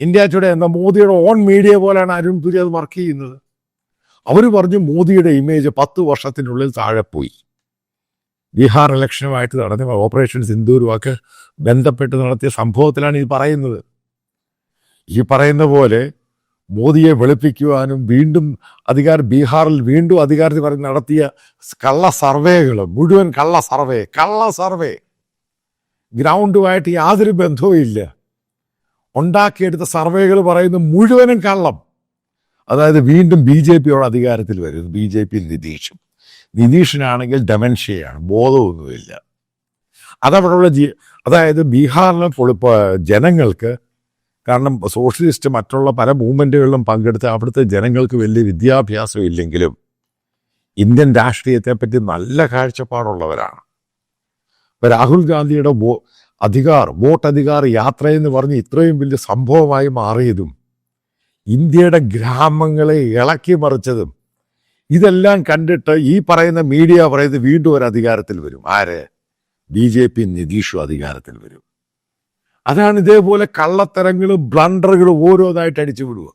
India today എന്ന മോദിയുടെ on media പോലെയാണ് അരുൺ പുരി അത് വർക്ക് ചെയ്യുന്നത്. അവർ പറഞ്ഞു മോദിയുടെ ഇമേജ് പത്ത് വർഷത്തിനുള്ളിൽ താഴെ പോയി. ബീഹാർ ഇലക്ഷനുമായിട്ട് നടന്ന ഓപ്പറേഷൻ സിന്ദൂരുമൊക്കെ ബന്ധപ്പെട്ട് നടത്തിയ സംഭവത്തിലാണ് ഇത് പറയുന്നത്. ഈ പറയുന്ന പോലെ മോദിയെ വെളുപ്പിക്കുവാനും വീണ്ടും അധികാര ബീഹാറിൽ വീണ്ടും അധികാരത്തിൽ പറഞ്ഞ് നടത്തിയ കള്ള സർവേകൾ മുഴുവൻ കള്ള സർവേ കള്ള സർവേ. ഗ്രൗണ്ടുമായിട്ട് യാതൊരു ബന്ധവും ഇല്ല ഉണ്ടാക്കിയെടുത്ത സർവേകൾ പറയുന്ന മുഴുവനും കള്ളം. അതായത് വീണ്ടും ബി ജെ പിയോട് അധികാരത്തിൽ വരുന്നു. ബി ജെ പി നിതീഷും. നിതീഷിനാണെങ്കിൽ ഡെമൻഷ്യയാണ്. ബോധമൊന്നുമില്ല. അതവിടെയുള്ള ജി അതായത് ബീഹാറിലെ പൊളിപ്പ ജനങ്ങൾക്ക് കാരണം സോഷ്യലിസ്റ്റ് മറ്റുള്ള പല മൂവ്മെന്റുകളിലും പങ്കെടുത്ത് അവിടുത്തെ ജനങ്ങൾക്ക് വലിയ വിദ്യാഭ്യാസം ഇല്ലെങ്കിലും ഇന്ത്യൻ രാഷ്ട്രീയത്തെപ്പറ്റി നല്ല കാഴ്ചപ്പാടുള്ളവരാണ്. ഇപ്പം രാഹുൽ ഗാന്ധിയുടെ അധികാർ വോട്ട് അധികാർ യാത്രയെന്ന് പറഞ്ഞ് ഇത്രയും വലിയ സംഭവമായി മാറിയതും ഇന്ത്യയുടെ ഗ്രാമങ്ങളെ ഇളക്കി മറിച്ചതും ഇതെല്ലാം കണ്ടിട്ട് ഈ പറയുന്ന മീഡിയ പറയുന്നത് വീണ്ടും ഒരു അധികാരത്തിൽ വരും. ആര്? ബി ജെ പി നിതീഷും അധികാരത്തിൽ വരും. അതാണ് ഇതേപോലെ കള്ളത്തരങ്ങളും ബ്ലണ്ടറുകളും ഓരോന്നായിട്ട് അടിച്ചു വിടുക